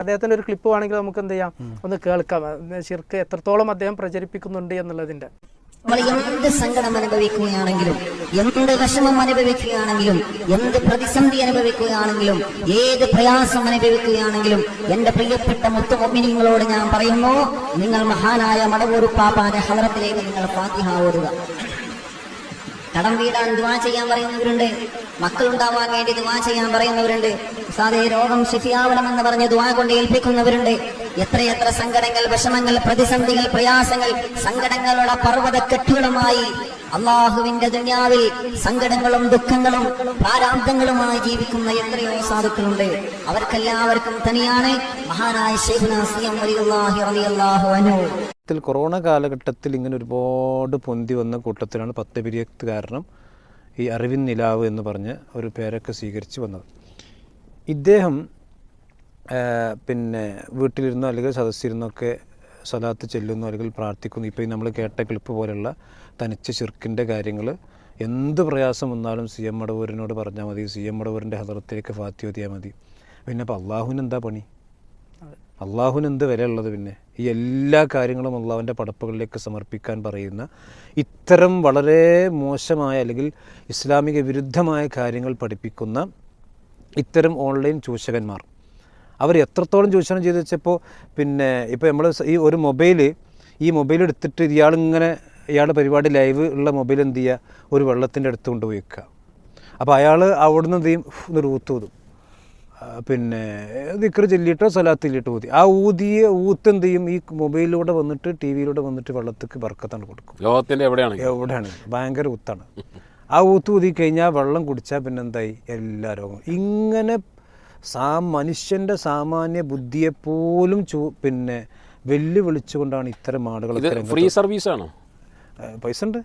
അദ്ദേഹത്തിന്റെ ഒരു ക്ലിപ്പ് വേണമെങ്കിൽ നമുക്ക് എന്ത് ചെയ്യാം? ഒന്ന് കേൾക്കാം. ശിർക്ക് എത്രത്തോളം അദ്ദേഹം പ്രചരിപ്പിക്കുന്നുണ്ട് എന്നുള്ളതിന്റെ. നമ്മൾ എന്ത് സങ്കടം അനുഭവിക്കുകയാണെങ്കിലും എന്ത് വിഷമം അനുഭവിക്കുകയാണെങ്കിലും എന്ത് പ്രതിസന്ധി അനുഭവിക്കുകയാണെങ്കിലും ഏത് പ്രയാസം അനുഭവിക്കുകയാണെങ്കിലും എന്റെ പ്രിയപ്പെട്ട മുത്തുമൊമ്മിനിങ്ങളോട് ഞാൻ പറയുന്നു നിങ്ങൾ മഹാനായ മടവൂർ പാപ്പാന്റെ ഹലറത്തിലേക്ക് നിങ്ങൾ ഫാത്തിഹ ഓടുക. കടം വീടാൻ ദുവാ ചെയ്യാൻ പറയുന്നവരുണ്ട്. മക്കളുണ്ടാവാൻ വേണ്ടി ദുവാ ചെയ്യാൻ പറയുന്നവരുണ്ട്. സാധേ രോഗം ശിഫിയാവണമെന്ന് പറഞ്ഞ് ദുവാ കൊണ്ട് ഏൽപ്പിക്കുന്നവരുണ്ട്. എത്രയെത്ര സങ്കടങ്ങൾ വിഷമങ്ങൾ പ്രതിസന്ധികൾ പ്രയാസങ്ങൾ സങ്കടങ്ങളുടെ പർവതക്കെട്ടുകളുമായി അള്ളാഹുവിന്റെ ദുനിയാവിൽ സങ്കടങ്ങളും ദുഃഖങ്ങളും പ്രാരാബ്ദങ്ങളുമായി ജീവിക്കുന്ന എത്രയോ സാധുക്കളുണ്ട്. അവർക്കെല്ലാവർക്കും തനിയാണ്. മഹാനായ ശൈഖുന സി എം വലിയുള്ളാഹി റളിയല്ലാഹു അൻഹു ത്തിൽ കൊറോണ കാലഘട്ടത്തിൽ ഇങ്ങനെ ഒരുപാട് പൊന്തി വന്ന കൂട്ടത്തിലാണ് പത്ത് പിരിയത്ത് കാരണം ഈ അറിവിൻ നിലാവ് എന്ന് പറഞ്ഞ് ഒരു പേരൊക്കെ സ്വീകരിച്ച് വന്നത്. ഇദ്ദേഹം പിന്നെ വീട്ടിലിരുന്നോ അല്ലെങ്കിൽ സദസ്സിരുന്നൊക്കെ സ്വലാത്ത് ചെല്ലുന്നു അല്ലെങ്കിൽ പ്രാർത്ഥിക്കുന്നു. ഇപ്പോൾ ഈ നമ്മൾ കേട്ട ക്ലിപ്പ് പോലുള്ള തനിച്ച് ചെറുക്കിന്റെ കാര്യങ്ങൾ എന്ത് പ്രയാസം വന്നാലും സി എം മടവൂരിനോട് പറഞ്ഞാൽ മതി സി എം മടവൂരിന്റെ ഹദറത്തിലേക്ക് ഫാത്തി ഓതിയാൽ മതി. പിന്നെ അപ്പോൾ അള്ളാഹുവിന് എന്താ പണി? അള്ളാഹുവിന് എന്ത് വിലയുള്ളത് പിന്നെ? ഈ എല്ലാ കാര്യങ്ങളും അള്ളാഹുവിന്റെ പടപ്പുകളിലേക്ക് സമർപ്പിക്കാൻ പറയുന്ന ഇത്തരം വളരെ മോശമായ അല്ലെങ്കിൽ ഇസ്ലാമിക വിരുദ്ധമായ കാര്യങ്ങൾ പഠിപ്പിക്കുന്ന ഇത്തരം ഓൺലൈൻ ചൂഷകന്മാർ. അവർ എത്രത്തോളം ചൂഷണം ചെയ്തു വെച്ചപ്പോൾ പിന്നെ ഇപ്പോൾ നമ്മൾ ഈ ഒരു മൊബൈൽ ഈ മൊബൈൽ എടുത്തിട്ട് ഇയാളിങ്ങനെ ഇയാളുടെ പരിപാടി ലൈവ് ഉള്ള മൊബൈൽ എന്ത് ചെയ്യുക? ഒരു വെള്ളത്തിന്റെ അടുത്ത് കൊണ്ടുപോയി വെക്കുക. അപ്പോൾ അയാൾ അവിടുന്ന് എന്ത് ചെയ്യും? ഒന്ന് ആ, പിന്നെ ദിക്കറ് ചൊല്ലിയിട്ടോ സ്വലാത്ത് ചൊല്ലിയിട്ടോ ഊതി. ആ ഊതിയ ഊത്ത് എന്ത് ചെയ്യും ഈ മൊബൈലിലൂടെ വന്നിട്ട് ടി വിയിലൂടെ വന്നിട്ട് വെള്ളത്തേക്ക് ബർക്കത്താണ് കൊടുക്കും. ലോകത്തിന്റെ എവിടെയാണ്? എവിടെയാണ്? ഭയങ്കര ഊത്താണ്. ആ ഊത്ത് ഊതി കഴിഞ്ഞാൽ വെള്ളം കുടിച്ചാൽ പിന്നെ എന്തായി എല്ലാ രോഗവും. ഇങ്ങനെ സാ മനുഷ്യന്റെ സാമാന്യ ബുദ്ധിയെപ്പോലും ചൂ പിന്നെ വെല്ലുവിളിച്ചുകൊണ്ടാണ് ഇത്തരം ആളുകൾ ഫ്രീ സർവീസ് ആണോ പൈസ ഉണ്ട്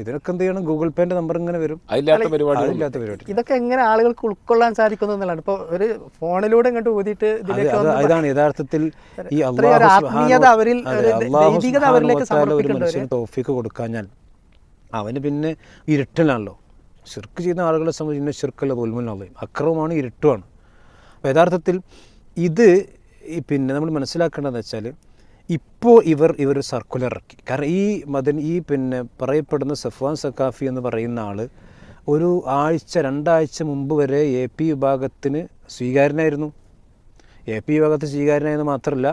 ഇതിനൊക്കെ എന്ത് ചെയ്യണം? ഗൂഗിൾ പേന്റെ നമ്പർ ഇങ്ങനെ വരും. അതില്ലാത്ത പരിപാടി അതില്ലാത്ത പരിപാടി ഇതൊക്കെ എങ്ങനെ ആളുകൾക്ക് ഉൾക്കൊള്ളാൻ സാധിക്കുന്നു എന്നുള്ളതാണ്. ഇപ്പൊ ഒരു ഫോണിലൂടെ ഇങ്ങോട്ട് ഊതിയിട്ട് ഇതാണ്. യഥാർത്ഥത്തിൽ ഈ ആത്മീയത അവരിൽ അവരിലേക്ക് തോഫിക്ക് കൊടുക്കാഞ്ഞാൽ അവന് പിന്നെ ഇരുട്ടിലാണല്ലോ. ഷിർക്ക് ചെയ്യുന്ന ആളുകളെ സംബന്ധിച്ച് ഷിർക്കല്ല തോൽമുന്നുള്ളത് അക്രമമാണ് ഇരുട്ടുമാണ്. അപ്പോൾ യഥാർത്ഥത്തിൽ ഇത് പിന്നെ നമ്മൾ മനസ്സിലാക്കേണ്ടതെന്ന് വെച്ചാൽ ഇപ്പോൾ ഇവർ ഇവർ സർക്കുലർ ഇറക്കി. കാരണം ഈ മദൻ ഈ പിന്നെ പറയപ്പെടുന്ന സഫ്വാൻ സക്കാഫി എന്ന് പറയുന്ന ആൾ ഒരു ആഴ്ച രണ്ടാഴ്ച മുമ്പ് വരെ എ പി വിഭാഗത്തിന് സ്വീകാര്യനായിരുന്നു. എ പി വിഭാഗത്ത് സ്വീകാര്യനായെന്ന് മാത്രമല്ല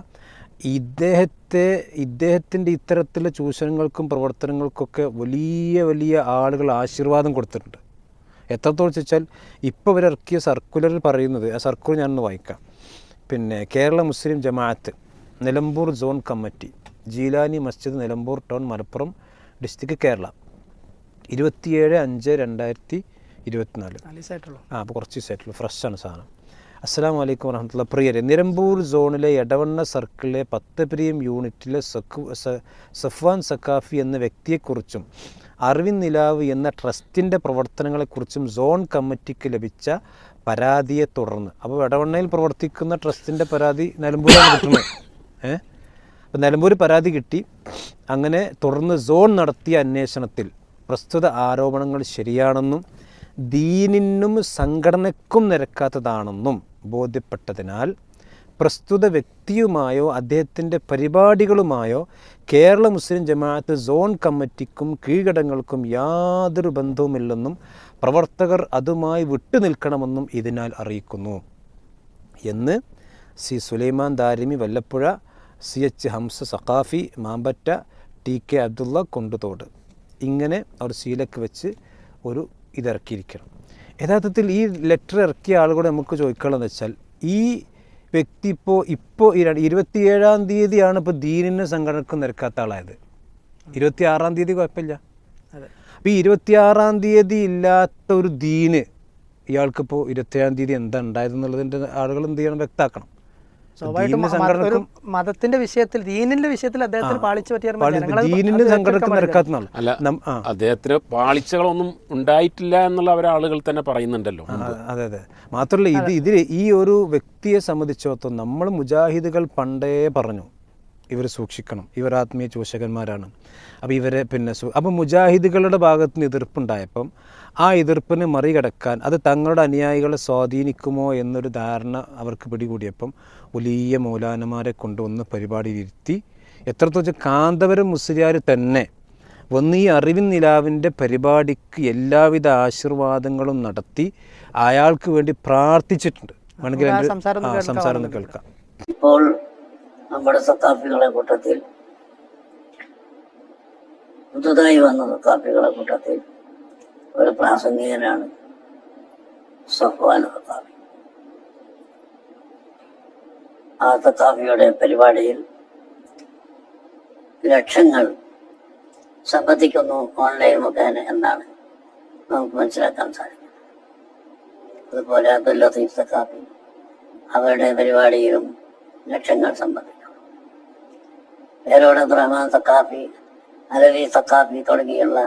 ഇദ്ദേഹത്തെ ഇദ്ദേഹത്തിന്റെ ഇത്തരത്തിലുള്ള ചൂഷണങ്ങൾക്കും പ്രവർത്തനങ്ങൾക്കൊക്കെ വലിയ വലിയ ആളുകൾ ആശീർവാദം കൊടുത്തിട്ടുണ്ട്. എത്രത്തോളം ചോദിച്ചാൽ ഇപ്പോൾ ഇവരിറക്കിയ സർക്കുലറിൽ പറയുന്നത് ആ സർക്കുലർ ഞാനൊന്ന് വായിക്കാം. പിന്നെ Kerala Muslim Jamaath. Nilambur zone committee Jilani Masjid Nilambur town Malappuram district Kerala. ഇരുപത്തിയേഴ് അഞ്ച് രണ്ടായിരത്തി ഇരുപത്തിനാല്. ആ അപ്പോൾ കുറച്ച് ദിവസമായിട്ടുള്ളൂ. ആണ് സാധനം. അസ്സാം വലൈക്കും വരഹമുല്ല പ്രിയരെ നിലമ്പൂർ സോണിലെ എടവണ്ണ സർക്കിളിലെ പത്ത് പ്രിയം യൂണിറ്റിലെ സഖു സഫ്വാൻ സക്കാഫി എന്ന വ്യക്തിയെക്കുറിച്ചും അറിവിന് നിലാവ് എന്ന ട്രസ്റ്റിന്റെ പ്രവർത്തനങ്ങളെക്കുറിച്ചും സോൺ കമ്മിറ്റിക്ക് ലഭിച്ച പരാതിയെ തുടർന്ന്. അപ്പോൾ എടവണ്ണയിൽ പ്രവർത്തിക്കുന്ന ട്രസ്റ്റിന്റെ പരാതി നിലമ്പൂരാണ് കിട്ടുന്നത്. ഏഹ് അപ്പോൾ നിലമ്പൂർ പരാതി കിട്ടി. അങ്ങനെ തുടർന്ന് സോൺ നടത്തിയ അന്വേഷണത്തിൽ പ്രസ്തുത ആരോപണങ്ങൾ ശരിയാണെന്നും ദീനിനും സംഘടനയ്ക്കും നിരക്കാത്തതാണെന്നും ബോധ്യപ്പെട്ടതിനാൽ പ്രസ്തുത വ്യക്തിയുമായോ അദ്ദേഹത്തിന്റെ പരിപാടികളുമായോ കേരള മുസ്ലിം ജമാഅത്ത് സോൺ കമ്മിറ്റിക്കും കീഴടങ്ങൾക്കും യാതൊരു ബന്ധവുമില്ലെന്നും പ്രവർത്തകർ അതുമായി വിട്ടുനിൽക്കണമെന്നും ഇതിനാൽ അറിയിക്കുന്നു. എന്ന് C Sulaiman Darimi Vallappuzha C H Hamza Saqafi Mampatta T K Abdullah Konduthodu ഇങ്ങനെ അവർ സീലക്ക് വെച്ച് ഒരു ഇതിറക്കിയിരിക്കണം. യഥാർത്ഥത്തിൽ ഈ ലെറ്റർ ഇറക്കിയ ആളുകൂടെ നമുക്ക് ചോദിക്കാനുള്ളതെന്ന് വെച്ചാൽ ഈ വ്യക്തി ഇപ്പോൾ ഇപ്പോൾ ഇരുപത്തിയേഴാം തീയതിയാണ് ഇപ്പോൾ ദീനിന് സംഘടനക്കും നിരക്കാത്ത ആളായത്. ഇരുപത്തി ആറാം തീയതി കുഴപ്പമില്ല. അപ്പോൾ ഈ ഇരുപത്തിയാറാം തീയതി ഇല്ലാത്ത ഒരു ദീന് ഇയാൾക്കിപ്പോൾ ഇരുപത്തേഴാം തീയതി എന്താ ഉണ്ടായതെന്നുള്ളതിന്റെ ആളുകൾ എന്ത് ചെയ്യണം? വ്യക്താക്കണം സ്വാഭാവികമായിട്ടും മതത്തിന്റെ വിഷയത്തിൽ ദീനിന്റെ വിഷയത്തിൽ അദ്ദേഹത്തിന് പാളിച്ച പറ്റിയ അല്ല അദ്ദേഹത്തിന് പാളിച്ചകളൊന്നും ഉണ്ടായിട്ടില്ല എന്നുള്ള അവരാളുകൾ തന്നെ പറയുന്നുണ്ടല്ലോ. അതെ അതെ. മാത്രമല്ല ഇത് ഇതിൽ ഈ ഒരു വ്യക്തിയെ സംബന്ധിച്ചിടത്തോളം നമ്മൾ മുജാഹിദുകൾ പണ്ടേ പറഞ്ഞു. ഇവർ സൂക്ഷിക്കണം. ഇവർ ആത്മീയ ചൂഷകന്മാരാണ്. അപ്പോൾ ഇവരെ പിന്നെ സു അപ്പോൾ മുജാഹിദുകളുടെ ഭാഗത്ത് നിന്ന് എതിർപ്പുണ്ടായപ്പം ആ എതിർപ്പിനെ മറികടക്കാൻ അത് തങ്ങളുടെ അനുയായികളെ സ്വാധീനിക്കുമോ എന്നൊരു ധാരണ അവർക്ക് പിടികൂടിയപ്പം വലിയ മൗലാനമാരെ കൊണ്ടുവന്ന് പരിപാടിയിലിരുത്തി എത്രത്തോളം വെച്ചാൽ കാന്തപുരം മുസ്ലിയാർ തന്നെ വന്ന് ഈ അറിവിൻ നിലാവിന്റെ പരിപാടിക്ക് എല്ലാവിധ ആശീർവാദങ്ങളും നടത്തി അയാൾക്ക് വേണ്ടി പ്രാർത്ഥിച്ചിട്ടുണ്ട്. വേണമെങ്കിൽ സംസാരം കേൾക്കാം. ഇപ്പോൾ നമ്മുടെ സത്താഫികളെ കൂട്ടത്തിൽ. പുതുതായി വന്ന സത്താഫികളെ കൂട്ടത്തിൽ ഒരു പ്രാസംഗികനാണ് സഫ്വാൻ സത്താഫി ആ സത്താഫിയുടെ പരിപാടിയിൽ ലക്ഷങ്ങൾ സംബന്ധിക്കുന്നു ഓൺലൈൻ മുഖേന എന്നാണ് നമുക്ക് മനസ്സിലാക്കാൻ സാധിക്കുന്നത്. അതുപോലെ അബ്ദുല്ല സത്താഫി അവരുടെ പരിപാടിയിലും ലക്ഷങ്ങൾ സംബന്ധിക്കും പേരോട് റഹ്മാൻ സക്കാഫി അലവി സക്കാഫി തുടങ്ങിയുള്ള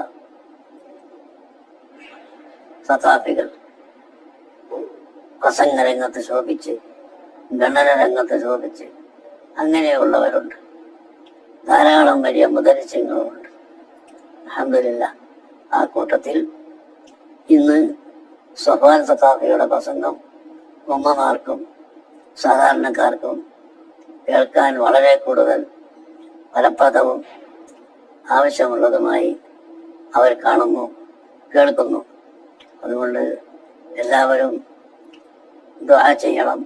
സക്കാഫികൾ പ്രസംഗ രംഗത്ത് ശോഭിച്ച് ഗണന രംഗത്ത് ശോഭിച്ച് അങ്ങനെയുള്ളവരുണ്ട്. ധാരാളം വലിയ മുതലിച്ചങ്ങളുമുണ്ട് അഹമ്മദില്ല ആ കൂട്ടത്തിൽ ഇന്ന് സഫാൻ സക്കാഫിയുടെ പ്രസംഗം ഉമ്മമാർക്കും സാധാരണക്കാർക്കും കേൾക്കാൻ വളരെ കൂടുതൽ ഫലപ്രദവും ആവശ്യമുള്ളതുമായി അവർ കാണുന്നു കേൾക്കുന്നു. അതുകൊണ്ട് എല്ലാവരും ദുആ ചെയ്യണം.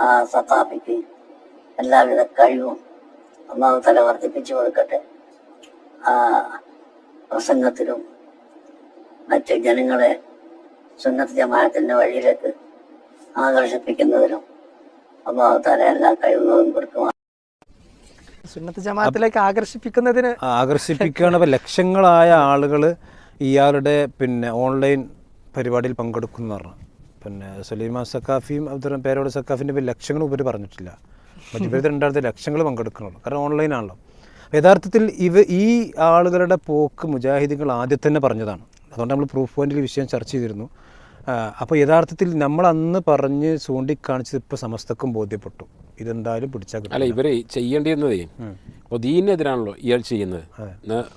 ആ സത്താപിക്ക് എല്ലാവിധ കഴിവും അള്ളാഹു തല വർദ്ധിപ്പിച്ചു കൊടുക്കട്ടെ. ആ പ്രസംഗത്തിലും മറ്റ് ജനങ്ങളെ സുന്നത്ത് ജമാനത്തിന്റെ വഴിയിലേക്ക് ആകർഷിപ്പിക്കുന്നതിനും തല എല്ലാ കഴിവുകളും കൊടുക്കുവാൻ സുന്നത്ത് ജമാഅത്തിലേക്ക് ആകർഷിപ്പിക്കുന്നതിന് ആകർഷിപ്പിക്കുകയാണ് ലക്ഷങ്ങളായ ആളുകൾ ഇയാളുടെ പിന്നെ ഓൺലൈൻ പരിപാടിയിൽ പങ്കെടുക്കുന്നു പറഞ്ഞു പിന്നെ സലീമ സക്കാഫിയും അബ്ദുറ പേരോട് സക്കാഫിന്റെ പേര് ലക്ഷങ്ങൾ ഉപരി പറഞ്ഞിട്ടില്ല. മറ്റു രണ്ടാമത്തെ ലക്ഷങ്ങൾ പങ്കെടുക്കണുള്ളൂ. കാരണം ഓൺലൈനാണല്ലോ യഥാർത്ഥത്തിൽ ഇവ ഈ ആളുകളുടെ പോക്ക് മുജാഹിദികൾ ആദ്യം തന്നെ പറഞ്ഞതാണ്. അതുകൊണ്ട് നമ്മൾ പ്രൂഫ് പോയിന്റിൽ വിഷയം ചർച്ച ചെയ്തിരുന്നു. അപ്പോൾ യഥാർത്ഥത്തിൽ നമ്മൾ അന്ന് പറഞ്ഞ് ചൂണ്ടിക്കാണിച്ചത് ഇപ്പോൾ സമസ്തക്കും ബോധ്യപ്പെട്ടു. ഇതെന്തായാലും പിടിച്ചാൽ അല്ല ഇവർ ചെയ്യേണ്ടിയിരുന്നതേ ഇപ്പോൾ ദീനെതിരാണല്ലോ ഇയാൾ ചെയ്യുന്നത്.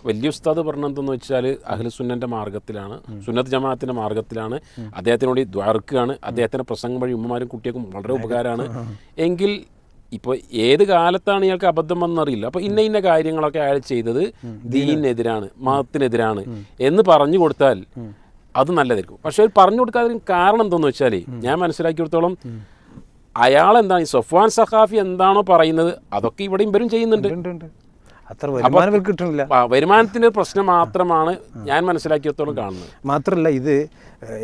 വലിയ ഉസ്താദ് പറഞ്ഞതെന്ന് വെച്ചാൽ അഖിലുസുന്നന്റെ മാർഗത്തിലാണ് സുന്നത്ത് ജമാഅത്തിന്റെ മാർഗത്തിലാണ്. അദ്ദേഹത്തിനോട് ദ്വാർക്കാണ്. അദ്ദേഹത്തിന്റെ പ്രസംഗം വഴി ഉമ്മമാരും കുട്ടികൾക്കും വളരെ ഉപകാരമാണ്. എങ്കിൽ ഇപ്പോൾ ഏത് കാലത്താണ് ഇയാൾക്ക് അബദ്ധം വന്നറിയില്ല. അപ്പോൾ ഇന്ന ഇന്ന കാര്യങ്ങളൊക്കെ അയാൾ ചെയ്തത് ദീനെതിരാണ് മതത്തിനെതിരാണ് എന്ന് പറഞ്ഞു കൊടുത്താൽ അത് നല്ലതായിരിക്കും. പക്ഷെ പറഞ്ഞു കൊടുക്കാതിന് കാരണം എന്താണെന്ന് വെച്ചാൽ ഞാൻ മനസ്സിലാക്കിയെടുത്തോളം അയാൾ എന്താണ് ഈ സൊഫാൻ സഖാഫി എന്താണോ പറയുന്നത്? അതൊക്കെ ഇവിടെയും ഇവരും ചെയ്യുന്നുണ്ട്. അത്ര വരുമാനം കിട്ടണില്ല. വരുമാനത്തിന്റെ പ്രശ്നം മാത്രമാണ് ഞാൻ മനസ്സിലാക്കിയത്തോളം കാണുന്നത്. മാത്രമല്ല ഇത്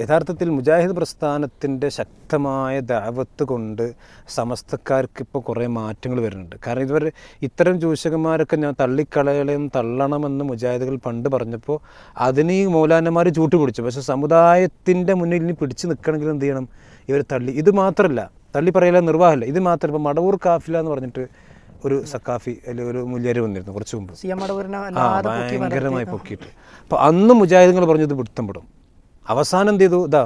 യഥാർത്ഥത്തിൽ മുജാഹിദ് പ്രസ്ഥാനത്തിന്റെ ശക്തമായ ദാവത്ത് കൊണ്ട് സമസ്തക്കാർക്ക് ഇപ്പോൾ കുറേ മാറ്റങ്ങൾ വരുന്നുണ്ട്. കാരണം ഇതുവരെ ഇത്തരം ചൂഷകന്മാരൊക്കെ ഞാൻ തള്ളിക്കളയണം തള്ളണമെന്ന് മുജാഹിദുകൾ പണ്ട് പറഞ്ഞപ്പോൾ അതിന് ഈ മൗലാനമാർ ചൂട്ടുപിടിച്ചു. പക്ഷേ സമുദായത്തിന്റെ മുന്നിൽ ഇനി പിടിച്ചു നിൽക്കണമെങ്കിൽ എന്ത് ചെയ്യണം? ഇവർ തള്ളി. ഇത് മാത്രമല്ല തള്ളി നിർവാഹമില്ല. ഇത് മാത്രം ഇപ്പോൾ മടവൂർ കാഫില എന്ന് പറഞ്ഞിട്ട് ഒരു സക്കാഫി അല്ലെങ്കിൽ ഒരു മുല്ലേര് വന്നിരുന്നു കുറച്ച് മുമ്പ്. ആ ഭയങ്കരമായി പൊക്കിയിട്ട്. അപ്പോൾ അന്ന് മുജാഹിദുകൾ പറഞ്ഞത് പിടുത്തം പെടും. അവസാനം എന്ത് ചെയ്തു? ഇതാ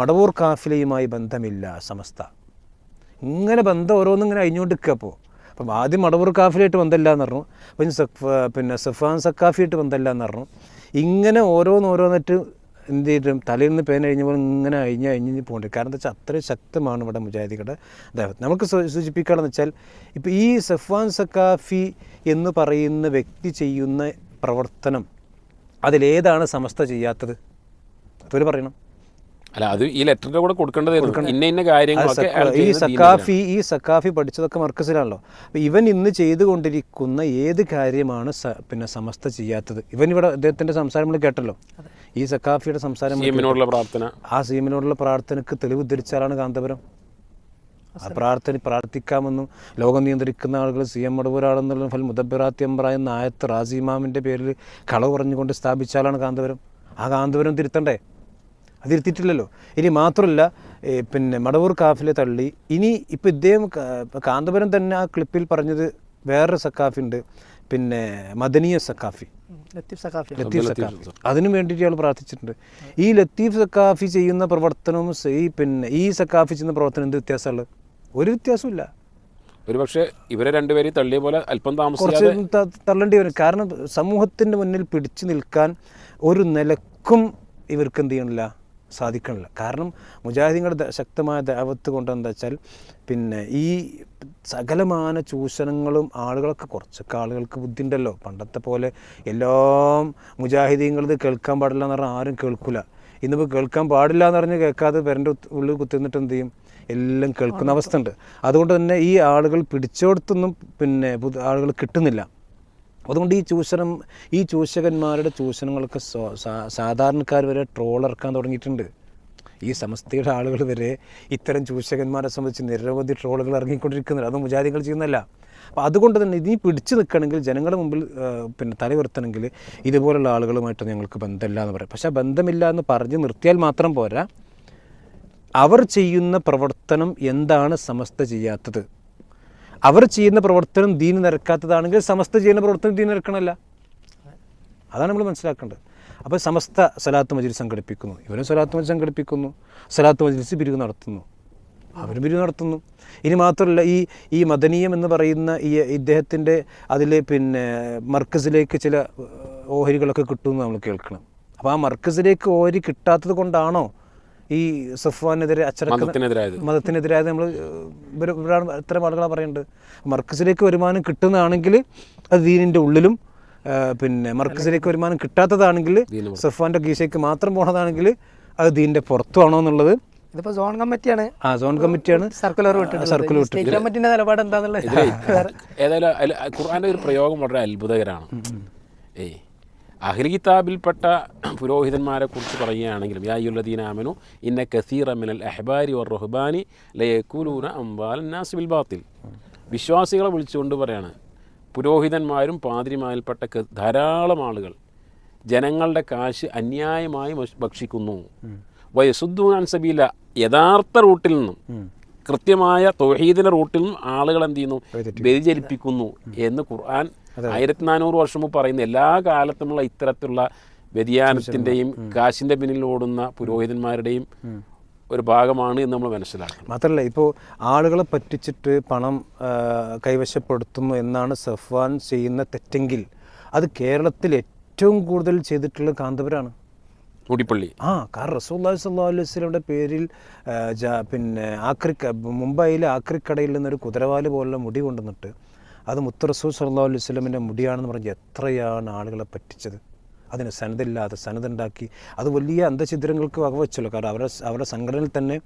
മടവൂർ കാഫിലയുമായി ബന്ധമില്ല സമസ്ത. ഇങ്ങനെ ബന്ധം ഓരോന്നും ഇങ്ങനെ അഴിഞ്ഞുകൊണ്ടിരിക്കുക അപ്പോൾ അപ്പം ആദ്യം മടവൂർ കാഫിലായിട്ട് ബന്ധമില്ല എന്ന് പറഞ്ഞു പിന്നെ സഫ് പിന്നെ സഫാൻ സക്കാഫിയായിട്ട് ബന്ധമില്ല എന്ന് പറഞ്ഞു. ഇങ്ങനെ ഓരോന്നോരോന്നിട്ട് എന്ത് ചെയ്തിട്ടും തലയിൽ നിന്ന് പേന കഴിഞ്ഞപ്പോൾ ഇങ്ങനെ അഴിഞ്ഞ് അഴിഞ്ഞ് പോകേണ്ടി കാരണം എന്താ വെച്ചാൽ അത്രയും ശക്തമാണ് ഇവിടെ മുജാഹിദികളുടെ ദൈവം നമുക്ക് സൂചിപ്പിക്കുകയാണെന്ന് വെച്ചാൽ ഇപ്പോൾ ഈ സഫ്വാൻ സക്കാഫി എന്ന് പറയുന്ന വ്യക്തി ചെയ്യുന്ന പ്രവർത്തനം അതിലേതാണ് സമസ്ത ചെയ്യാത്തത്? അതൊരു പറയണം. അല്ല അത് ഈ ലെറ്ററിന്റെ കൂടെ കൊടുക്കേണ്ടത് ഇന്ന ഇന്ന കാര്യങ്ങളൊക്കെ ഈ സക്കാഫി ഈ സക്കാഫി പഠിച്ചതൊക്കെ മർക്കസിലാണല്ലോ. അപ്പോൾ ഇവൻ ഇന്ന് ചെയ്തുകൊണ്ടിരിക്കുന്ന ഏത് കാര്യമാണ് പിന്നെ സമസ്ത ചെയ്യാത്തത്? ഇവൻ ഇവിടെ അദ്ദേഹത്തിന്റെ സംസാരം നമ്മൾ കേട്ടല്ലോ. ഈ സക്കാഫിയുടെ സംസാരം സീമിനോടുള്ള പ്രാർത്ഥന. ആ സീമിനോടുള്ള പ്രാർത്ഥനക്ക് തെളിവ് ധരിച്ചാലാണ് കാന്തപുരം. ആ പ്രാർത്ഥന പ്രാർത്ഥിക്കാമെന്നും ലോകം നിയന്ത്രിക്കുന്ന ആളുകൾ സി എം മടവൂരാളെന്നുള്ള ഫൽ മുദബിറാത്തി എംബ്ര എന്ന ആയത്ത് റാസി ഇമാമിന്റെ പേരിൽ കളവ് പറഞ്ഞുകൊണ്ട് സ്ഥാപിച്ചാലാണ് കാന്തപുരം. ആ കാന്തപുരം തിരുത്തണ്ടേ? അത് തിരുത്തിയിട്ടില്ലല്ലോ. ഇനി മാത്രമല്ല പിന്നെ മടവൂർ കാഫിലെ തള്ളി. ഇനി ഇപ്പം ഇദ്ദേഹം കാന്തപുരം തന്നെ ആ ക്ലിപ്പിൽ പറഞ്ഞത് വേറൊരു സക്കാഫി ഉണ്ട് പിന്നെ മദനീയ സക്കാഫി ലത്തീഫ് സക്കാഫി അതിനു വേണ്ടിയിട്ട് ഇയാൾ പ്രാർത്ഥിച്ചിട്ടുണ്ട്. ഈ ലത്തീഫ് സക്കാഫി ചെയ്യുന്ന പ്രവർത്തനവും ഈ പിന്നെ ഈ സക്കാഫി ചെയ്യുന്ന പ്രവർത്തനം എന്ത് വ്യത്യാസമുള്ളത്? ഒരു വ്യത്യാസമില്ല ഒരുപക്ഷെ ഇവരെ രണ്ടുപേരെയും തള്ളിയ പോലെ അല്പം താമസം തള്ളേണ്ടി വരും. കാരണം സമൂഹത്തിന്റെ മുന്നിൽ പിടിച്ചു നിൽക്കാൻ ഒരു നിലക്കും ഇവർക്ക് എന്ത് ചെയ്യണില്ല. സാധിക്കണില്ല. കാരണം മുജാഹിദീങ്ങളുടെ ശക്തമായ ദാവത്ത് കൊണ്ടെന്താ വെച്ചാൽ പിന്നെ ഈ സകലമാന ചൂഷണങ്ങളും ആളുകളൊക്കെ കുറച്ചൊക്കെ ആളുകൾക്ക് ബുദ്ധി ഉണ്ടല്ലോ പണ്ടത്തെ പോലെ എല്ലാം മുജാഹിദീങ്ങളത് കേൾക്കാൻ പാടില്ല എന്ന് പറഞ്ഞാൽ ആരും കേൾക്കില്ല ഇന്നിപ്പോൾ കേൾക്കാൻ പാടില്ല എന്ന് പറഞ്ഞ് കേൾക്കാതെ പേരന്റെ ഉള്ളിൽ കുത്തിന്നിട്ട് എന്ത് ചെയ്യും? എല്ലാം കേൾക്കുന്ന അവസ്ഥ ഉണ്ട് അതുകൊണ്ട് തന്നെ ഈ ആളുകൾ പിടിച്ചെടുത്തൊന്നും പിന്നെ ആളുകൾ കിട്ടുന്നില്ല. അതുകൊണ്ട് ഈ ചൂഷണം ഈ ചൂഷകന്മാരുടെ ചൂഷണങ്ങളൊക്കെ സാധാരണക്കാർ വരെ ട്രോൾ ഇറക്കാൻ തുടങ്ങിയിട്ടുണ്ട്. ഈ സമസ്തയുടെ ആളുകൾ വരെ ഇത്തരം ചൂഷകന്മാരെ സംബന്ധിച്ച് നിരവധി ട്രോളുകൾ ഇറങ്ങിക്കൊണ്ടിരിക്കുന്നുണ്ട്. അതും മുജാദികൾ ചെയ്യുന്നല്ല അപ്പോൾ അതുകൊണ്ട് തന്നെ ഇനി പിടിച്ചു നിൽക്കണമെങ്കിൽ ജനങ്ങളുടെ മുമ്പിൽ പിന്നെ തലയുയർത്തണമെങ്കിൽ ഇതുപോലുള്ള ആളുകളുമായിട്ട് ഞങ്ങൾക്ക് ബന്ധമില്ല എന്ന് പറയാം. പക്ഷേ ബന്ധമില്ല എന്ന് പറഞ്ഞ് നിർത്തിയാൽ മാത്രം പോരാ. അവർ ചെയ്യുന്ന പ്രവർത്തനം എന്താണ് സമസ്ത ചെയ്യാത്തത്? അവർ ചെയ്യുന്ന പ്രവർത്തനം ദീന് നിരക്കാത്തതാണെങ്കിൽ സമസ്ത ചെയ്യുന്ന പ്രവർത്തനം ദീന് നിരക്കണമല്ല. അതാണ് നമ്മൾ മനസ്സിലാക്കേണ്ടത്. അപ്പോൾ സമസ്ത സലാത്ത് മജ്ലിസ് സംഘടിപ്പിക്കുന്നു. ഇവരും സലാത്ത് മജ്ലിസ് സംഘടിപ്പിക്കുന്നു. സലാത്ത് മജ്ലിസ് പിരിവ് നടത്തുന്നു. അവർ പിരിവ് നടത്തുന്നു. ഇനി മാത്രമല്ല ഈ ഈ മദനീയം എന്ന് പറയുന്ന ഈ ഇദ്ദേഹത്തിന്റെ അതിൽ പിന്നെ മർക്കസിലേക്ക് ചില ഓഹരികളൊക്കെ കിട്ടുമെന്ന് നമ്മൾ കേൾക്കണം. അപ്പോൾ ആ മർക്കസിലേക്ക് ഓഹരി കിട്ടാത്തത് കൊണ്ടാണോ ഈ സഫ്വാനെതിരെ അച്ചടക്കത്തിനെതിരായത് മതത്തിനെതിരായത്. നമ്മൾ ഇവരാണ് ഇത്തരം ആളുകളാണ് പറയുന്നത് മർക്കസിലേക്ക് വരുമാനം കിട്ടുന്നതാണെങ്കിൽ അത് ദീനിന്റെ ഉള്ളിലും പിന്നെ മർക്കസിലേക്ക് വരുമാനം കിട്ടാത്തതാണെങ്കിൽ സഫ്വാന്റെ ഗീശയ്ക്ക് മാത്രം പോണതാണെങ്കിൽ അത് ദീനിന്റെ പുറത്തുമാണോ എന്നുള്ളത് ഇതിപ്പോ സോൺ കമ്മിറ്റിയാണ്. ആ സോൺ കമ്മിറ്റിയാണ്. Circular circular. സ്റ്റേറ്റ് കമ്മിറ്റിന്റെ നിലപാട് എന്താന്നുള്ളത് ഏതായാലും ഖുർആന്റെ ഒരു പ്രയോഗം വളരെ അത്ഭുതകരമാണ്. ഏയ് അഹ്ലി കിതാബിൽപ്പെട്ട പുരോഹിതന്മാരെ കുറിച്ച് പറയുകയാണെങ്കിലും യായുല്ലദീന ആമനു ഇന്ന കസീറ മിനൽ അഹ്ബാരി ഓർ റഹ്ബാനി ലയക്കുലൂന അംബാൽ നാസിബിൽ ബാത്തിൽ. വിശ്വാസികളെ വിളിച്ചുകൊണ്ട് പറയാണ് പുരോഹിതന്മാരും പാതിരിമാരിൽപ്പെട്ട ധാരാളം ആളുകൾ ജനങ്ങളുടെ കാശ് അന്യായമായി ഭക്ഷ- ഭക്ഷിക്കുന്നു. വയസുദ്ദൂൻ അൻസബീല യഥാർത്ഥ റൂട്ടിൽ നിന്നും കൃത്യമായ തൊഹീദിന റൂട്ടിൽ നിന്നും ആളുകൾ എന്ത് ചെയ്യുന്നു? വ്യതിചലിപ്പിക്കുന്നു എന്ന് ഖുർആൻ ആയിരത്തി നാനൂറ് വർഷം മുമ്പ് പറയുന്ന എല്ലാ കാലത്തുമുള്ള ഇത്തരത്തിലുള്ള വ്യതിയാനത്തിന്റെയും കാശിന്റെ പിന്നിൽ ഓടുന്ന പുരോഹിതന്മാരുടെയും ഒരു ഭാഗമാണ് എന്ന് നമ്മൾ മനസ്സിലാക്കണം. മാത്രമല്ല ഇപ്പോൾ ആളുകളെ പറ്റിച്ചിട്ട് പണം കൈവശപ്പെടുത്തുന്നു എന്നാണ് സഫ്വാൻ ചെയ്യുന്ന തെറ്റെങ്കിൽ അത് കേരളത്തിൽ ഏറ്റവും കൂടുതൽ ചെയ്തിട്ടുള്ള കാന്തപുരാണ്. മുടിപ്പള്ളി. ആ കാരണം റസൂല്ലാഹി സ്വല്ലാ അലൈഹി വസ്ലമിന്റെ പേരിൽ പിന്നെ ആക്രി മുംബൈയിലെ ആക്രിക്കടയിൽ നിന്നൊരു കുതിരവാൽ പോലുള്ള മുടി കൊണ്ടുവന്നിട്ട് അത് മുത്തറസൂ സല്ലാ അലൈഹി സ്വലമിന്റെ മുടിയാണെന്ന് പറഞ്ഞ് എത്രയാണ് ആളുകളെ പറ്റിച്ചത്. അതിന് സനതില്ലാതെ സനതുണ്ടാക്കി അത് വലിയ അന്ധചിദ്രങ്ങൾക്ക് വകവെച്ചല്ലോ. കാരണം അവരുടെ അവരുടെ സംഘടനയിൽ തന്നെ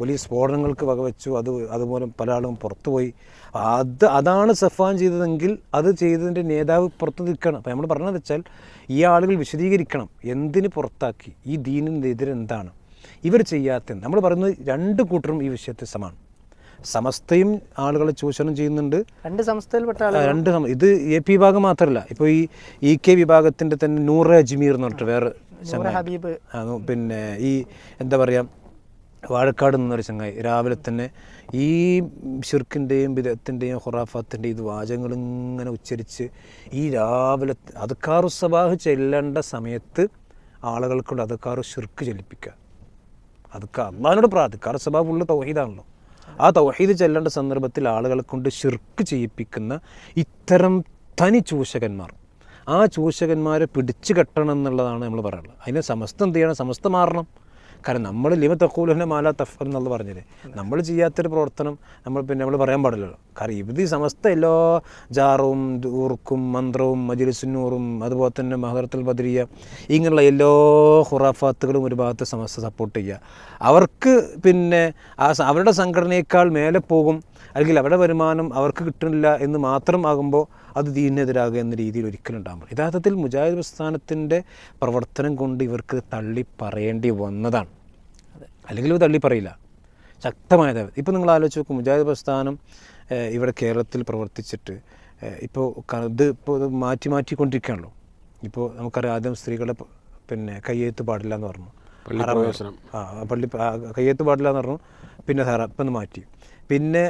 വലിയ സ്ഫോടനങ്ങൾക്ക് വകവെച്ചു. അത് അതുപോലെ പല ആളും പുറത്തുപോയി അത് അതാണ് സഫാൻ ചെയ്തതെങ്കിൽ അത് ചെയ്തതിന്റെ നേതാവ് പുറത്ത് നിൽക്കണം. അപ്പോൾ നമ്മൾ പറഞ്ഞത് വെച്ചാൽ ഈ ആളുകൾ വിശദീകരിക്കണം. എന്തിന് പുറത്താക്കി? ഈ ദീനിനെതിരെ എന്താണ്? ഇവർ ചെയ്യാത്ത നമ്മൾ പറയുന്നത് രണ്ട് കൂട്ടരും ഈ വിഷയത്തെ സമാണ് സമസ്തയും ആളുകളെ ചൂഷണം ചെയ്യുന്നുണ്ട്. രണ്ട് സംസ്ഥയിൽപ്പെട്ട രണ്ട് ഇത് എ പി വിഭാഗം മാത്രമല്ല ഇപ്പോൾ ഈ ഇ കെ വിഭാഗത്തിന്റെ തന്നെ നൂറ് അജ്മീർ എന്ന് പറഞ്ഞിട്ട് വേറെ. ഹബീബ്. പിന്നെ ഈ എന്താ പറയുക വാഴക്കാട് നിന്നൊരു ചങ്ങായി. രാവിലെ തന്നെ ഈ ഷിർക്കിന്റെയും ബിദത്തിന്റെയും ഹുറാഫത്തിന്റെയും ഇത് വാചകങ്ങൾ ഇങ്ങനെ ഉച്ചരിച്ച് ഈ രാവിലെ അതുക്കാറു സബാഹ് ചെല്ലേണ്ട സമയത്ത് ആളുകൾക്കുള്ള അതക്കാറു ഷിർക്ക് ചൊല്ലിപ്പിക്കുക. അതൊക്കെ അള്ളഹാനോട് പ്രാർത്ഥിക്കാറ് സബാഹ് ഉള്ള തൗഹീദാണല്ലോ. ആ തൗഹീദ് ചെല്ലേണ്ട സന്ദർഭത്തിൽ ആളുകളെ കൊണ്ട് ഷിർക്ക് ചെയ്യിപ്പിക്കുന്ന ഇത്തരം തനി ചൂഷകന്മാർ. ആ ചൂഷകന്മാരെ പിടിച്ചു കെട്ടണം എന്നുള്ളതാണ് നമ്മൾ പറയുള്ളത് അതിനെ സമസ്തം എന്ത് ചെയ്യണം? സമസ്ത മാറണം. കാരണം നമ്മൾ ലിമ തക്കൂലുഹനെ മാല തഫർ എന്നുള്ള പറഞ്ഞില്ലേ? നമ്മൾ ചെയ്യാത്തൊരു പ്രവർത്തനം നമ്മൾ പിന്നെ നമ്മൾ പറയാൻ പാടില്ലല്ലോ. കാരണം ഇത് ഈ സമസ്ത എല്ലാ ജാറും ദൂർക്കും മന്ത്രവും മജിലിസുന്നൂറും അതുപോലെ തന്നെ മഹദറത്തുൽ ബദരിയ ഇങ്ങനെയുള്ള എല്ലാ ഹുറാഫാത്തുകളും ഒരു ഭാഗത്ത് സമസ്ത സപ്പോർട്ട് ചെയ്യുക. അവർക്ക് പിന്നെ ആ അവരുടെ സംഘടനയേക്കാൾ മേലെ പോകും. അല്ലെങ്കിൽ അവരുടെ വരുമാനം അവർക്ക് കിട്ടുന്നില്ല എന്ന് മാത്രം ആകുമ്പോൾ അത് ദീനെതിരാകുക എന്ന രീതിയിൽ ഒരിക്കലും ഉണ്ടാകും യഥാർത്ഥത്തിൽ മുജാഹിദ് പ്രസ്ഥാനത്തിന്റെ പ്രവർത്തനം കൊണ്ട് ഇവർക്ക് തള്ളി പറയേണ്ടി വന്നതാണ്. അല്ലെങ്കിൽ തള്ളി പറയില്ല. ശക്തമായത് ഇപ്പോൾ നിങ്ങൾ ആലോചിച്ച് നോക്കും മുജാഹിദ് പ്രസ്ഥാനം ഇവിടെ കേരളത്തിൽ പ്രവർത്തിച്ചിട്ട് ഇപ്പോൾ ഇത് ഇപ്പോൾ ഇത് മാറ്റി മാറ്റിക്കൊണ്ടിരിക്കുകയാണല്ലോ. ഇപ്പോൾ നമുക്കറിയാം ആദ്യം സ്ത്രീകളെ പിന്നെ കയ്യെഴുത്ത് പാടില്ല എന്ന് പറഞ്ഞു. ആ പള്ളി കയ്യെഴുത്ത് പാടില്ല എന്ന് പറഞ്ഞു. പിന്നെ ഹറ ഇപ്പം ഒന്ന് മാറ്റി. പിന്നെ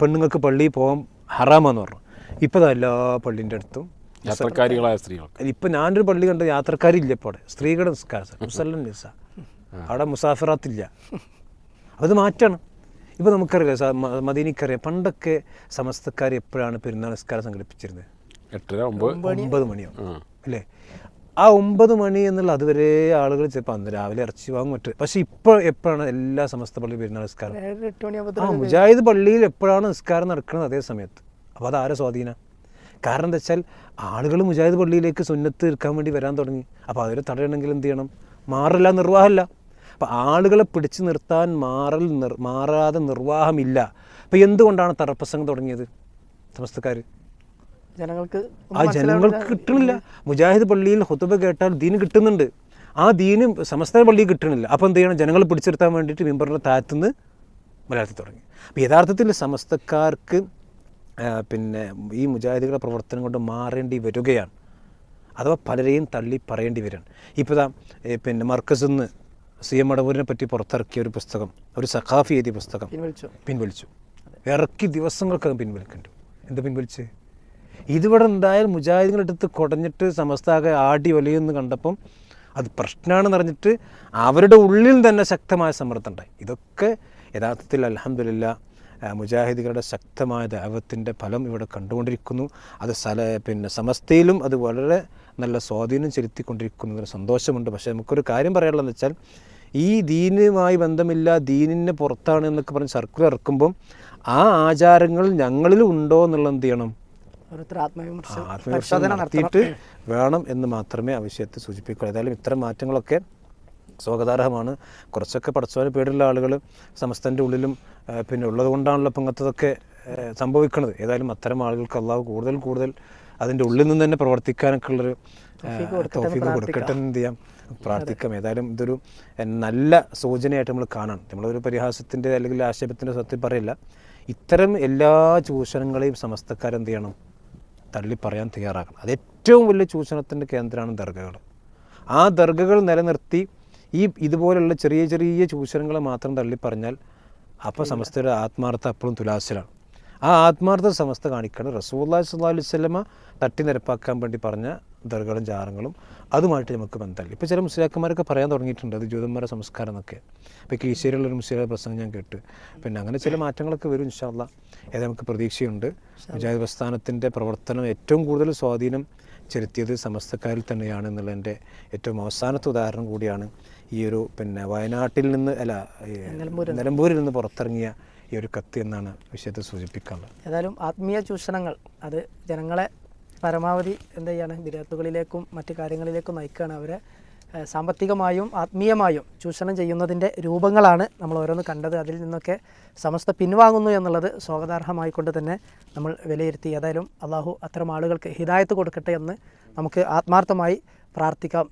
പെണ്ണുങ്ങൾക്ക് പള്ളിയിൽ പോകാൻ ഹറാമെന്ന് പറഞ്ഞു. ഇപ്പോൾ എല്ലാ പള്ളിന്റെ അടുത്തും യാത്രക്കാരികളായ സ്ത്രീകൾ ഇപ്പം ഞാനൊരു പള്ളി കണ്ട യാത്രക്കാരില്ല ഇപ്പോൾ അവിടെ. സ്ത്രീകളുടെ നിസ്കാരം മുസല്ലൻ നിസ അവിടെ മുസാഫിറാത്തില്ല. അത് മാറ്റണം. ഇപ്പോൾ നമുക്കറിയാം മദീനിക്കറിയാം പണ്ടൊക്കെ സമസ്തക്കാർ എപ്പോഴാണ് പെരുന്നാൾ നിസ്കാരം സംഘടിപ്പിച്ചിരുന്നത്? എട്ടര ഒമ്പത്. മണിയോ? അല്ലേ? ആ ഒമ്പത് മണി എന്നുള്ള അതുവരെ ആളുകൾ ചിലപ്പോൾ അന്ന് രാവിലെ ഇറച്ചി വാങ്ങും മറ്റു. പക്ഷേ ഇപ്പോൾ എപ്പോഴാണ് എല്ലാ സമസ്ത പള്ളി പെരുന്നാൾ നിസ്കാരം? ആ മുജാഹിദ് പള്ളിയിൽ എപ്പോഴാണ് നിസ്കാരം നടക്കുന്നത് അതേ സമയത്ത്. അപ്പോൾ അതാരെ സ്വാധീനം? കാരണം എന്താ വെച്ചാൽ ആളുകൾ മുജാഹിദ് പള്ളിയിലേക്ക് സുന്നത്ത് തീർക്കാൻ വേണ്ടി വരാൻ തുടങ്ങി. അപ്പോൾ അതിൽ തടയണമെങ്കിൽ എന്ത് ചെയ്യണം? മാറില്ല നിർവാഹമില്ല. അപ്പോൾ ആളുകളെ പിടിച്ചു നിർത്താൻ മാറൽ നിർ മാറാതെ നിർവാഹമില്ല. അപ്പോൾ എന്തുകൊണ്ടാണ് തറപ്രസംഗം തുടങ്ങിയത് സമസ്തക്കാർ? ജനങ്ങൾക്ക് ആ ജനങ്ങൾക്ക് കിട്ടണില്ല. മുജാഹിദ് പള്ളിയിൽ ഹുത്തുബ കേട്ടാൽ ദീന് കിട്ടുന്നുണ്ട്. ആ ദീന് സമസ്ത പള്ളിയിൽ കിട്ടണില്ല. അപ്പോൾ എന്ത് ചെയ്യണം? ജനങ്ങൾ പിടിച്ചെടുത്താൻ വേണ്ടിയിട്ട് മെമ്പറിന്റെ താഴത്തുനിന്ന് മലയാളത്തിൽ തുടങ്ങി. അപ്പോൾ യഥാർത്ഥത്തിൽ സമസ്തക്കാർക്ക് പിന്നെ ഈ മുജാഹിദികളുടെ പ്രവർത്തനം കൊണ്ട് മാറേണ്ടി വരികയാണ്. അഥവാ പലരെയും തള്ളി പറയേണ്ടി വരികയാണ്. ഇപ്പോൾ പിന്നെ മർക്കസിൽ നിന്ന് സി എം അടവൂരിനെ പറ്റി പുറത്തിറക്കിയ ഒരു പുസ്തകം ഒരു സഖാഫി എഴുതിയ പുസ്തകം പിൻവലിച്ചു. പിൻവലിച്ചു. ഇറക്കി ദിവസങ്ങൾക്കകം പിൻവലിക്കണ്ടു എന്താ പിൻവലിച്ച്? ഇതിവിടെ എന്തായാലും മുജാഹിദികളെടുത്ത് കുടഞ്ഞിട്ട് സമസ്താകെ ആടി ഒലയെന്ന് കണ്ടപ്പം അത് പ്രശ്നമാണെന്ന് അറിഞ്ഞിട്ട് അവരുടെ ഉള്ളിൽ തന്നെ ശക്തമായ സമ്മർദ്ദം ഉണ്ടായി. ഇതൊക്കെ യഥാർത്ഥത്തിൽ അലഹമില്ല മുജാഹിദികളുടെ ശക്തമായ ദൈവത്തിന്റെ ഫലം ഇവിടെ കണ്ടുകൊണ്ടിരിക്കുന്നു. അത് സ്ഥല പിന്നെ സമസ്തയിലും അത് വളരെ നല്ല സ്വാധീനം ചെലുത്തിക്കൊണ്ടിരിക്കുന്നതിന് സന്തോഷമുണ്ട്. പക്ഷേ നമുക്കൊരു കാര്യം പറയാനുള്ളതെന്ന് വെച്ചാൽ ഈ ദീനുമായി ബന്ധമില്ല ദീനിന് പുറത്താണ് എന്നൊക്കെ പറഞ്ഞ് സർക്കുലർ ഇറക്കുമ്പം ആ ആചാരങ്ങൾ ഞങ്ങളിൽ ഉണ്ടോ എന്നുള്ള എന്ത് ചെയ്യണം? ആത്മവിമർശനം നടത്തിയിട്ട് വേണം എന്ന് മാത്രമേ ആ വിഷയത്തെ സൂചിപ്പിക്കുള്ളൂ. ഏതായാലും ഇത്തരം മാറ്റങ്ങളൊക്കെ സ്വാഗതാർഹമാണ്. കുറച്ചൊക്കെ പടച്ചവന് പേടിയുള്ള ആളുകൾ സമസ്തന്റെ ഉള്ളിലും പിന്നെ ഉള്ളത് കൊണ്ടാണല്ലോ ഇപ്പം ഇങ്ങനത്തതൊക്കെ സംഭവിക്കുന്നത് ഏതായാലും അത്തരം ആളുകൾക്ക് അള്ളാഹു കൂടുതൽ കൂടുതൽ അതിന്റെ ഉള്ളിൽ നിന്ന് തന്നെ പ്രവർത്തിക്കാനൊക്കെ ഉള്ളൊരു തോഫീക്ക് കൊടുക്കട്ടെ എന്ത് ചെയ്യാം? പ്രാർത്ഥിക്കാം. ഏതായാലും ഇതൊരു നല്ല സൂചനയായിട്ട് നമ്മൾ കാണണം. നമ്മളൊരു പരിഹാസത്തിന്റെ അല്ലെങ്കിൽ ആക്ഷേപത്തിന്റെ സത്യം പറയില്ല. ഇത്തരം എല്ലാ ചൂഷണങ്ങളെയും സമസ്തക്കാരെന്ത് ചെയ്യണം? തള്ളി പറയാൻ തയ്യാറാക്കണം അത് ഏറ്റവും വലിയ ചൂഷണത്തിന്റെ കേന്ദ്രമാണ് ദർഗകൾ. ആ ദർഗകൾ നിലനിർത്തി ഈ ഇതുപോലുള്ള ചെറിയ ചെറിയ ചൂഷണങ്ങൾ മാത്രം തള്ളി പറഞ്ഞാൽ അപ്പോൾ സമസ്തയുടെ ആത്മാർത്ഥ അപ്പോഴും തുലാസിലാണ്. ആ ആത്മാർത്ഥ സമസ്ത കാണിക്കണം. റസൂല്ലാ അലൈഹി സ്വലമ തട്ടി നിരപ്പാക്കാൻ വേണ്ടി പറഞ്ഞ ദർഗകളും ജാറങ്ങളും അതുമായിട്ട് നമുക്ക് ബന്ധമില്ല. ഇപ്പോൾ ചില മുസ്ലിയാക്കന്മാരൊക്കെ പറയാൻ തുടങ്ങിയിട്ടുണ്ട് അത് ജ്യൂതന്മാരുടെ സംസ്കാരം എന്നൊക്കെ. ഇപ്പോൾ ഒരു മുസ്ലിയുടെ പ്രസംഗം ഞാൻ കേട്ട്. പിന്നെ അങ്ങനെ ചില മാറ്റങ്ങളൊക്കെ വരും ഇൻഷാല്ല ഏതാ നമുക്ക് പ്രതീക്ഷയുണ്ട്. മുജാഹിദ് പ്രസ്ഥാനത്തിന്റെ പ്രവർത്തനം ഏറ്റവും കൂടുതൽ സ്വാധീനം ചെലുത്തിയത് സമസ്തക്കാരിൽ തന്നെയാണ് എന്നുള്ളതിന്റെ ഏറ്റവും അവസാനത്തെ ഉദാഹരണം കൂടിയാണ് ഈ ഒരു പിന്നെ വയനാട്ടിൽ നിന്ന് അല്ല നിലമ്പൂരിൽ നിന്ന്. പുറത്തിറങ്ങിയ ഈ ഒരു കത്ത് എന്നാണ് വിഷയത്തെ സൂചിപ്പിക്കാനുള്ളത്. ഏതായാലും ആത്മീയ ചൂഷണങ്ങൾ അത് ജനങ്ങളെ പരമാവധി എന്ത് ചെയ്യാണ് വിരത്തുകളിലേക്കും മറ്റു കാര്യങ്ങളിലേക്കും നയിക്കുകയാണ് അവരെ സാമ്പത്തികമായും ആത്മീയമായും ചൂഷണം ചെയ്യുന്നതിന്റെ രൂപങ്ങളാണ് നമ്മൾ ഓരോന്ന് കണ്ടത്. അതിൽ നിന്നൊക്കെ സമസ്ത പിൻവാങ്ങുന്നു എന്നുള്ളത് സ്വാഗതാർഹമായിക്കൊണ്ട് തന്നെ നമ്മൾ വിലയിരുത്തി. ഏതായാലും അള്ളാഹു അത്തരം ആളുകൾക്ക് ഹിദായത്ത് കൊടുക്കട്ടെ എന്ന് നമുക്ക് ആത്മാർത്ഥമായി പ്രാർത്ഥിക്കാം.